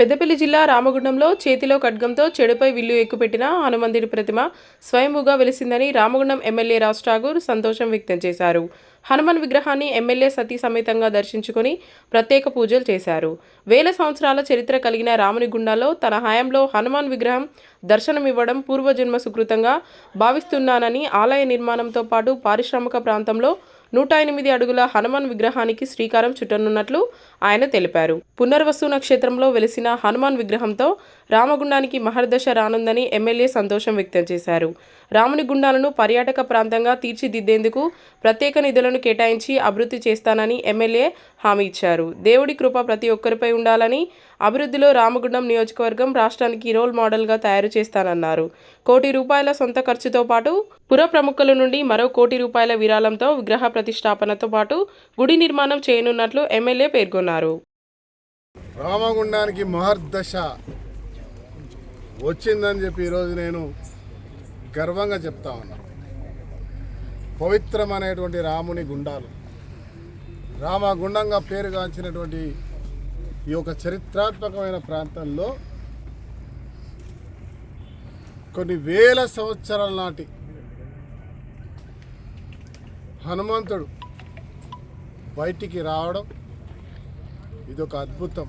పెద్దపల్లి జిల్లా రామగుండంలో చేతిలో ఖడ్గంతో చెడుపై విల్లు ఎక్కుపెట్టిన హనుమంతుడి ప్రతిమ స్వయంభూగా వెలిసిందని రామగుండం ఎమ్మెల్యే రాజ్ ఠాగూర్ సంతోషం వ్యక్తం చేశారు. హనుమాన్ విగ్రహాన్ని ఎమ్మెల్యే సతీ సమేతంగా దర్శించుకొని ప్రత్యేక పూజలు చేశారు. వేల సంవత్సరాల చరిత్ర కలిగిన రాముని గుండాలో తన హయాంలో హనుమాన్ విగ్రహం దర్శనమివ్వడం పూర్వజన్మ సుకృతంగా భావిస్తున్నానని ఆలయ నిర్మాణంతో పాటు పారిశ్రామిక ప్రాంతంలో నూట ఎనిమిది అడుగుల హనుమాన్ విగ్రహానికి శ్రీకారం చుట్టనున్నట్లు ఆయన తెలిపారు. పునర్వసు నక్షత్రంలో వెలిసిన హనుమాన్ విగ్రహంతో రామగుండానికి మహర్దశ రానుందని ఎమ్మెల్యే సంతోషం వ్యక్తం చేశారు. రాముని గుండాలను పర్యాటక ప్రాంతంగా తీర్చిదిద్దేందుకు ప్రత్యేక నిధులను కేటాయించి అభివృద్ధి చేస్తానని ఎమ్మెల్యే హామీ ఇచ్చారు. దేవుడి కృప ప్రతి ఒక్కరిపై ఉండాలని అభివృద్ధిలో రామగుండం నియోజకవర్గం రాష్ట్రానికి రోల్ మోడల్గా తయారు చేస్తానన్నారు. కోటి రూపాయల సొంత ఖర్చుతో పాటు పుర ప్రముఖుల నుండి మరో కోటి రూపాయల విరాళంతో విగ్రహ ప్రతిష్టాపనతో పాటు గుడి నిర్మాణం చేయనున్నట్లు ఎమ్మెల్యే పేర్కొన్నారు. రామగుండానికి మహర్దశ వచ్చిందని చెప్పి ఈరోజు నేను గర్వంగా చెప్తా ఉన్నా. పవిత్రమైనటువంటి రాముని గుండాలు రామగుండంగా పేరుగాంచినటువంటి ఈ యొక్క చరిత్రాత్మకమైన ప్రాంతంలో కొన్ని వేల సంవత్సరాల నాటి హనుమంతుడు బయటికి రావడం ఇది ఒక అద్భుతం.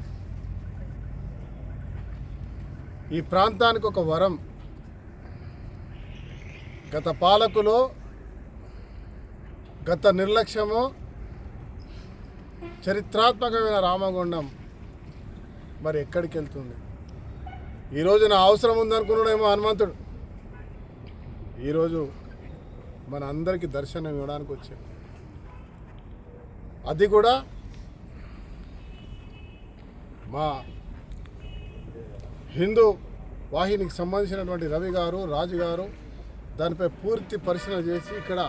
ఈ ప్రాంతానికి ఒక వరం. గత పాలకులో గత నిర్లక్ష్యము చరిత్రాత్మకమైన రామగుండం మరి ఎక్కడికి వెళ్తుంది ఈరోజు నా అవసరం ఉందనుకున్నాడేమో హనుమంతుడు. ఈరోజు మన అందరికీ దర్శనం ఇవ్వడానికి వచ్చాడు అది కూడా మా హిందూ వాహినికి సంబంధించినటువంటి రవి గారు రాజు గారు దానిపై పూర్తి పరిశీలన చేసి ఇక్కడ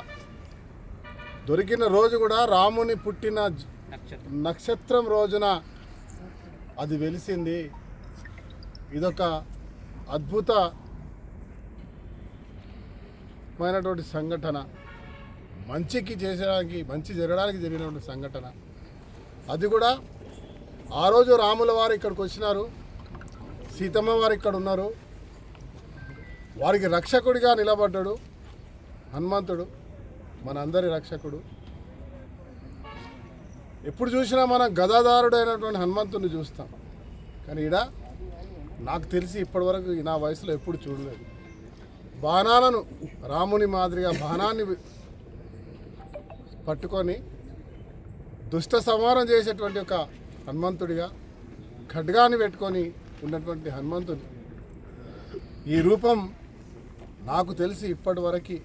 దొరికిన రోజు కూడా రాముని పుట్టిన నక్షత్రం. రోజున అది వెలిసింది. ఇదొక అద్భుతమైనటువంటి సంఘటన మంచికి చేసడానికి మంచి జరగడానికి జరిగినటువంటి సంఘటన. అది కూడా ఆ రోజు రాముల వారు ఇక్కడికి వచ్చినారు సీతమ్మ వారు ఇక్కడ ఉన్నారు. వారికి రక్షకుడిగా నిలబడ్డాడు హనుమంతుడు మన అందరి రక్షకుడు. ఎప్పుడు చూసినా మనం గదాదారుడైనటువంటి హనుమంతుడిని చూస్తాం. కానీ ఈడ నాకు తెలిసి ఇప్పటివరకు నా వయసులో ఎప్పుడు చూడలేదు. బాణాలను రాముని మాదిరిగా బాణాన్ని పట్టుకొని దుష్ట సంహారం చేసేటువంటి ఒక హనుమంతుడిగా ఖడ్గాన్ని పెట్టుకొని ఉన్నటువంటి హనుమంతుడు. ఈ రూపం నాకు తెలిసి ఇప్పటి వరకు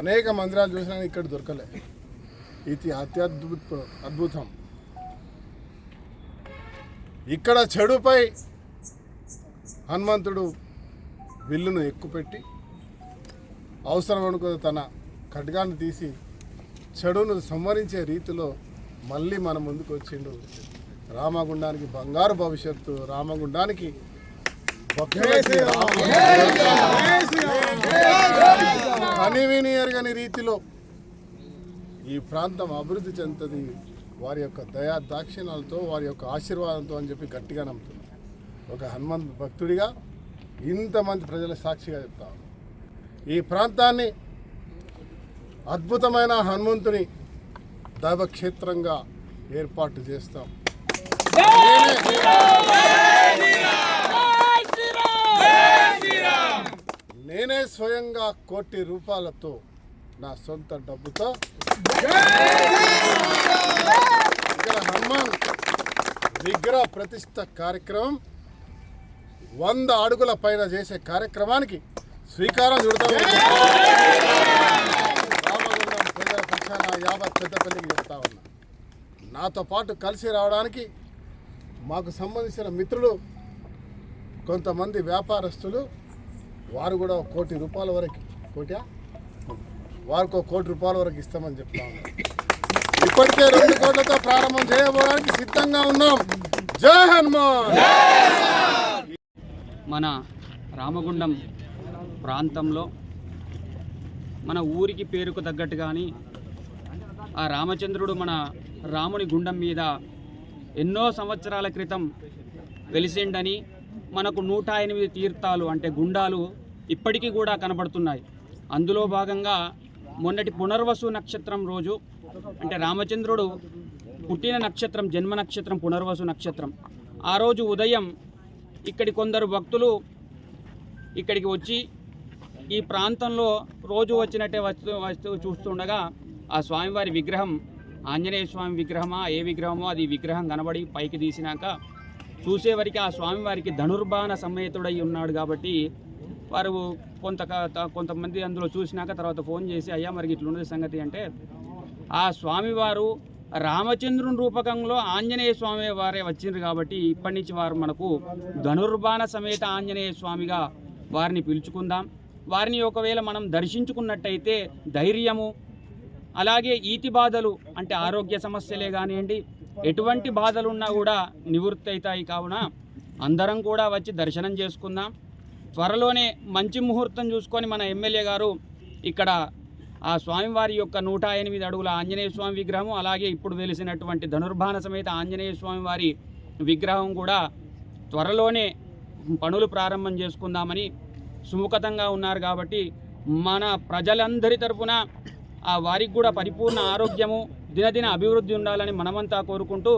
అనేక మందిరాలు చూసినా ఇక్కడ దొరకలే. ఇది అత్యద్భుత అద్భుతం. ఇక్కడ చెడుపై హనుమంతుడు విల్లును ఎక్కుపెట్టి అవసరం అనుకున్న తన ఖడ్గాన్ని తీసి చెడును సంవరించే రీతిలో మళ్ళీ మన ముందుకు వచ్చిండు. రామగుండానికి బంగారు భవిష్యత్తు రామగుండానికి కనివిని ఎరగని రీతిలో ఈ ప్రాంతం అభివృద్ధి చెందుతుంది. వారి యొక్క దయా దాక్షిణాలతో వారి యొక్క ఆశీర్వాదంతో అని చెప్పి గట్టిగా నమ్ముతున్నాను ఒక హనుమంత్ భక్తుడిగా ఇంతమంది ప్రజల సాక్షిగా చెప్తాను ఈ ప్రాంతాన్ని అద్భుతమైన హనుమంతుని దైవక్షేత్రంగా ఏర్పాటు చేస్తాం. నేనే స్వయంగా కోటి రూపాయలతో నా సొంత డబ్బుతో ఇక్కడ హనుమాన్ విగ్రహ ప్రతిష్ట కార్యక్రమం వంద అడుగుల పైన చేసే కార్యక్రమానికి శ్రీకారం చుడతాం. రామగుండం ప్రజల పక్షాన యావత్ పెద్దపల్లికి చెప్తా ఉన్నా. నాతో పాటు కలిసి రావడానికి మాకు సంబంధించిన మిత్రులు కొంతమంది వ్యాపారస్తులు వారు కూడా ఒక కోటి రూపాయల వరకు కోటియా? వారికి ఒక కోటి రూపాయల వరకు ఇస్తామని చెప్తా ఉన్నాం. ఇప్పటికే రెండు కోట్లతో ప్రారంభం చేయబోవడానికి సిద్ధంగా ఉన్నాం. జై హనుమాన్! మన రామగుండం ప్రాంతంలో మన ఊరికి పేరుకు తగ్గట్టు కానీ ఆ రామచంద్రుడు మన రాముని గుండం మీద ఎన్నో సంవత్సరాల క్రితం వెలిసిండని మనకు నూట ఎనిమిది తీర్థాలు అంటే గుండాలు ఇప్పటికీ కూడా కనబడుతున్నాయి. అందులో భాగంగా మొన్నటి పునర్వసు నక్షత్రం రోజు అంటే రామచంద్రుడు పుట్టిన నక్షత్రం జన్మ నక్షత్రం పునర్వసు నక్షత్రం. ఆ రోజు ఉదయం ఇక్కడి కొందరు భక్తులు ఇక్కడికి వచ్చి ఈ ప్రాంతంలో రోజు వచ్చినట్టే వస్తూ వస్తూ చూస్తుండగా ఆ స్వామివారి విగ్రహం ఆంజనేయ స్వామి విగ్రహమా ఏ విగ్రహమో అది విగ్రహం కనబడి పైకి తీసినాక చూసేవరికి ఆ స్వామివారికి ధనుర్బాణ సమేతుడై ఉన్నాడు కాబట్టి వారు కొంత కొంతమంది అందులో చూసినాక తర్వాత ఫోన్ చేసి అయ్యా మరి ఇట్లున్నది సంగతి అంటే ఆ స్వామివారు రామచంద్రుని రూపకంలో ఆంజనేయ స్వామి వారే వచ్చిండ్రు కాబట్టి ఇప్పటి నుంచి వారు మనకు ధనుర్బాణ సమేత ఆంజనేయ స్వామిగా వారిని పిలుచుకుందాం. వారిని ఒకవేళ మనం దర్శించుకున్నట్టయితే ధైర్యము అలాగే ఈతి బాధలు అంటే ఆరోగ్య సమస్యలే కానివ్వండి ఎటువంటి బాధలు ఉన్నా కూడా నివృత్తి అవుతాయి కావున అందరం కూడా వచ్చి దర్శనం చేసుకుందాం. త్వరలోనే మంచి ముహూర్తం చూసుకొని మన ఎమ్మెల్యే గారు ఇక్కడ ఆ స్వామివారి యొక్క నూట ఎనిమిది అడుగుల ఆంజనేయ స్వామి విగ్రహం అలాగే ఇప్పుడు వెలిసినటువంటి ధనుర్బాణ సమేత ఆంజనేయ స్వామి వారి విగ్రహం కూడా త్వరలోనే పనులు ప్రారంభం చేసుకుందామని సుముఖతంగా ఉన్నారు కాబట్టి మన ప్రజలందరి తరపున ఆ వారికి కూడా పరిపూర్ణ ఆరోగ్యము దినదిన అభివృద్ధి ఉండాలని మనమంతా కోరుకుంటూ